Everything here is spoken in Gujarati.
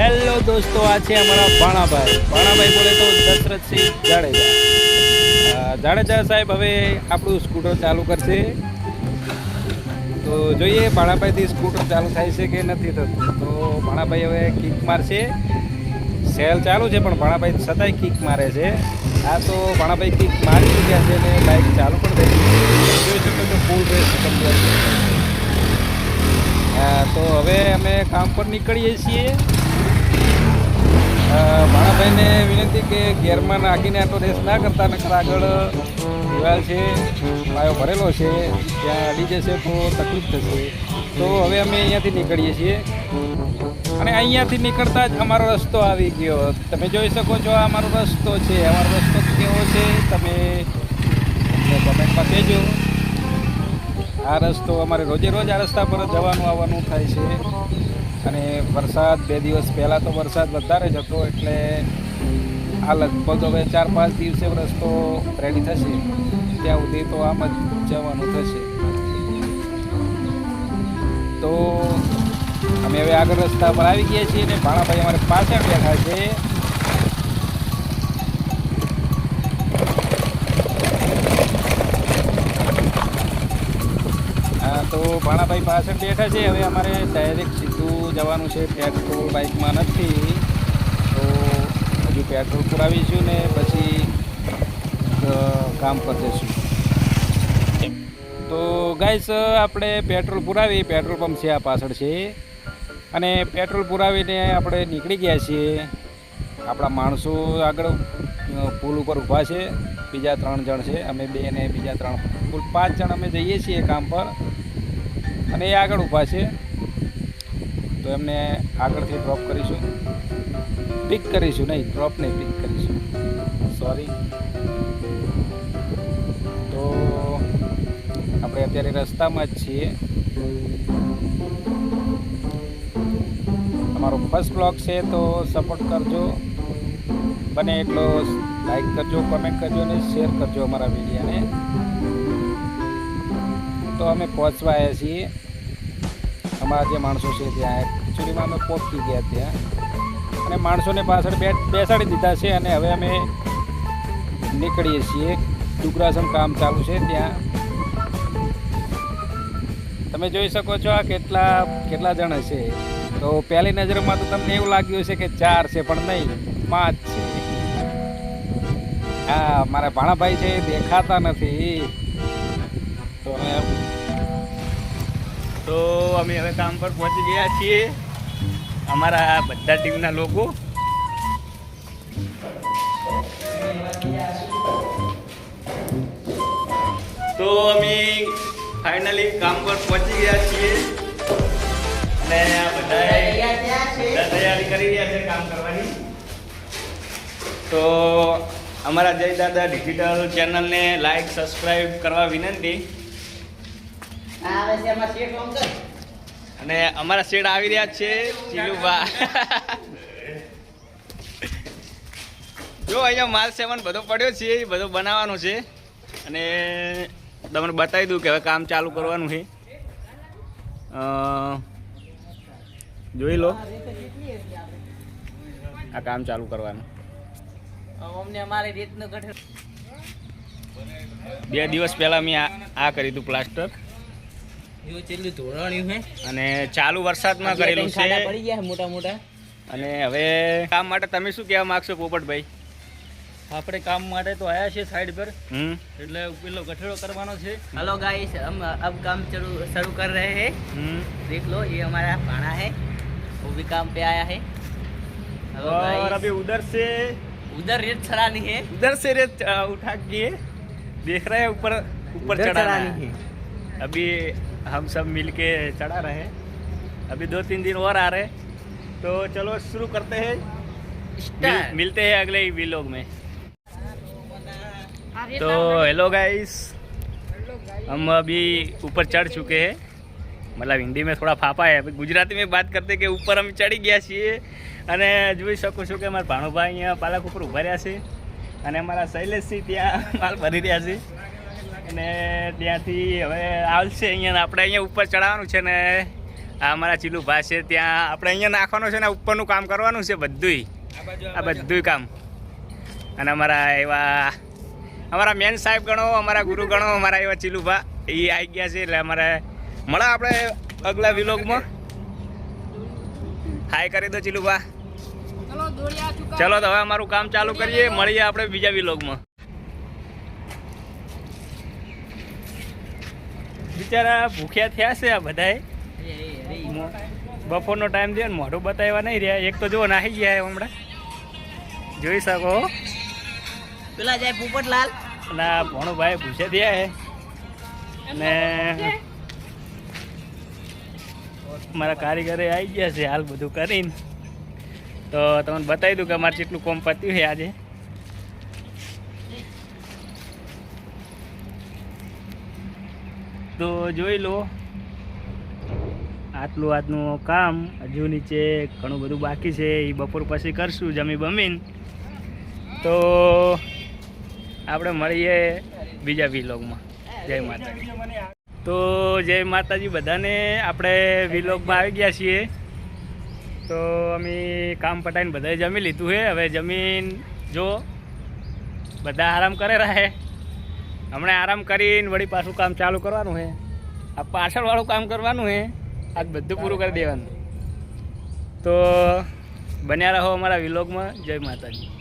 હેલો દોસ્તો, આ છે અમારા ભાણાભાઈ ભાણાભાઈ બોલે તો દશરથસિંહ જાડેજા. જાડેજા સાહેબ હવે આપણું સ્કૂટર ચાલુ કરશે. તો જોઈએ ભાણાભાઈથી સ્કૂટર ચાલુ થાય છે કે નથી થતું. તો ભાણાભાઈ હવે કિક મારશે. સેલ ચાલુ છે, પણ ભાણાભાઈ છતાંય કિક મારે છે. આ તો ભાણાભાઈ કિક મારી ચૂક્યા છે અને બાઇક ચાલુ પણ થઈ જોઈ શકો છો ફૂલ રેસ કમ્પ્લીટ તો હવે અમે કામ પર નીકળીએ છીએ. ભાણાભાઈને વિનંતી કે ગેરમાં નાખીને આટલો રેસ ના કરતા, નકર આગળ દિવાલ છે, પાયો ભરેલો છે, ત્યાં અડી જશે તો તકલીફ થશે. તો હવે અમે અહીંયાથી નીકળીએ છીએ. અને અહીંયાથી નીકળતા જ અમારો રસ્તો આવી ગયો. તમે જોઈ શકો છો આ અમારો રસ્તો છે. અમારો રસ્તો કેવો છે, તમે કમેન્ટમાં કહેજો. આ રસ્તો અમારે રોજે રોજ આ રસ્તા પર જવાનું, આવવાનું થાય છે. અને વરસાદ બે દિવસ પહેલાં તો વરસાદ વધારે જ હતો એટલે આ લગભગ હવે ચાર પાંચ દિવસે રસ્તો રેડી થશે. ત્યાં સુધી તો આમ જ જવાનું થશે. તો અમે હવે આગળ રસ્તા પર આવી ગયા છીએ અને ભાણાભાઈ અમારે પાછળ બેઠા છે. તો ભાણાભાઈ પાછળ બેઠા છે. હવે અમારે ડાયરેક્ટ સીધું જવાનું છે પેટ્રોલ બાઇકમાં નથી. તો હજુ પેટ્રોલ પુરાવીશું ને પછી કામ પર જઈશું તો ગાઈસ આપણે પેટ્રોલ પુરાવી. પેટ્રોલ પંપ છે આ પાછળ છે. અને પેટ્રોલ પુરાવીને આપણે નીકળી ગયા છીએ. આપણા માણસો આગળ પુલ ઉપર ઊભા છે. બીજા ત્રણ જણ છે. અમે બે અને બીજા ત્રણ. કુલ પાંચ જણ અમે જઈએ છીએ કામ પર. અને એ આગળ ઊભા છે. તો એમને આગળથી ડ્રોપ કરીશું. પિક કરીશું નહીં ડ્રોપ નહીં પિક કરીશું. સોરી તો આપણે અત્યારે રસ્તામાં જ છીએ. અમારો ફર્સ્ટ બ્લોગ છે, તો સપોર્ટ કરજો. બને એટલો લાઈક કરજો કમેન્ટ કરજો અને શેર કરજો અમારા વિડીયોને. તો અમે પહોંચવા આવ્યા છીએ. અમારા જે માણસો છે ત્યાં એકચ્યુઅલીમાં અમે પહોંચી ગયા ત્યાં. અને માણસોને પાછળ બે બેસાડી દીધા છે અને હવે અમે નીકળીએ છીએ. ડુગરાસમ કામ ચાલુ છે ત્યાં. તમે જોઈ શકો છો આ કેટલા કેટલા જણ હશે તો પહેલી નજરમાં તો તમને એવું લાગ્યું છે કે ચાર છે, પણ નહીં, પાંચ છે. હા, મારા ભાણાભાઈ છે દેખાતા નથી. તો અમે તો અમે હવે કામ પર પહોંચી ગયા છીએ. અમારા બધા ટીમના લોકો. તો અમે ફાઇનલી કામ પર પહોંચી ગયા છીએ. અને આ બધા તૈયારી કરી રહ્યા છે કામ કરવાની. તો અમારા જય દાદા ડિજિટલ ચેનલને લાઈક સબસ્ક્રાઈબ કરવા વિનંતી. અને અમારા શેડ આવી રહ્યા છે ચીલુભા જો અહીંયા માલ સેવન બધો પડ્યો છે એ બધો બનાવવાનો છે. અને તમને બતાવી દઉં કે હવે કામ ચાલુ કરવાનું છે. જોઈ લો. આ કામ ચાલુ કરવાનું. અમને અમારી રીતનું બે દિવસ પહેલાં મેં આ આ કર્યું હતું પ્લાસ્ટર એવું છેલ્લું ધોરણ્યું હે અને ચાલુ વરસાદમાં કરેલું છે ખાડા પડી ગયા છે મોટા મોટા અને હવે કામ માટે તમે શું કહેવા માગશો પોપટભાઈ આપણે કામ માટે તો આવ્યા છીએ સાઈડ પર હમ એટલે પેલો ગઠેડો કરવાનો છે हेलो गाइस हम अब काम शुरू शुरू कर रहे हैं हम्म देख लो ये हमारा पाना है वो भी काम पे आया है हेलो और गाइस अभी उधर से उधर रेत चढ़ानी है उधर से रेत अ, उठा के देख रहे हैं ऊपर ऊपर उधर चढ़ाना चढ़ानी है अभी हम सब मिल के चढ़ा रहे हैं अभी दो तीन दिन और आ रहे हैं तो चलो शुरू करते हैं मिल, स्टार्ट मिलते हैं अगले वीलॉग में तो हेलो गाइस हम अभी ऊपर चढ़ चुके हैं मतलब हिंदी में થોડા ફાફા है अभी गुजराती में बात करते કે ઉપર અમે ચડી ગયા છીએ અને જોઈ શકો છો કે અમારા ભાણુભાઈ અહીંયા પાલક ઉપર ઊભા રહ્યા છે અને અમારા શૈલેષસિંહ ત્યાં માલ ભરી રહ્યા છે અને ત્યાંથી હવે આવશે અહીંયા આપણે અહીંયા ઉપર ચડાવવાનું છે ને આ અમારા ચીલુભા છે ત્યાં આપણે અહીંયા નાખવાનું છે ને ઉપરનું કામ કરવાનું છે બધુંય. આ બધુંય કામ. અને અમારા એવા અમારા મેન સાહેબ ગણો અમારા ગુરુ ગણો અમારા એવા ચીલુભા એ આવી ગયા છે એટલે અમારે મળે આપણે અગલા વિલોગમાં. હાય કરી દો ચીલુભા ચલો તો હવે અમારું કામ ચાલુ કરીએ મળીએ આપણે બીજા વિલોગમાં. બિચારા ભૂખ્યા થયા છે આ બધાએ બપોરનો ટાઈમ થયો ને મોઢું બતાવ્યા નહીં રહ્યા. એક તો જો નાહી ગયા હમણાં. જોઈ શકો પેલા જાય પોપટલાલ. અને આ ભણુભાઈ ભૂસે થયા ને અને મારા કારીગરે આવી ગયા છે હાલ બધું કરીને. તો તમને બતાવી દઉં કે અમારે કેટલું કોમ પત્યું છે આજે. તો જોઈ લો. આટલું આજનું કામ, હજુ નીચે ઘણું બધું બાકી છે એ બપોર પછી કરશું, જમી બમીન. તો આપણે મળીએ બીજા વિલોગમાં જય માતાજી. તો જય માતાજી, બધાને આપણે વિલોગમાં આવી ગયા છીએ. તો અમે કામ પટાઈને બધાએ જમી લીધું છે હવે જમીન જો, બધા આરામ કરે રહે. હમણાં આરામ કરીને વળી પાછું કામ ચાલુ કરવાનું છે આ પાછળવાળું કામ કરવાનું છે આજ બધું પૂરું કરી દેવાનું. તો બન્યા રહો અમારા વિલોગમાં જય માતાજી.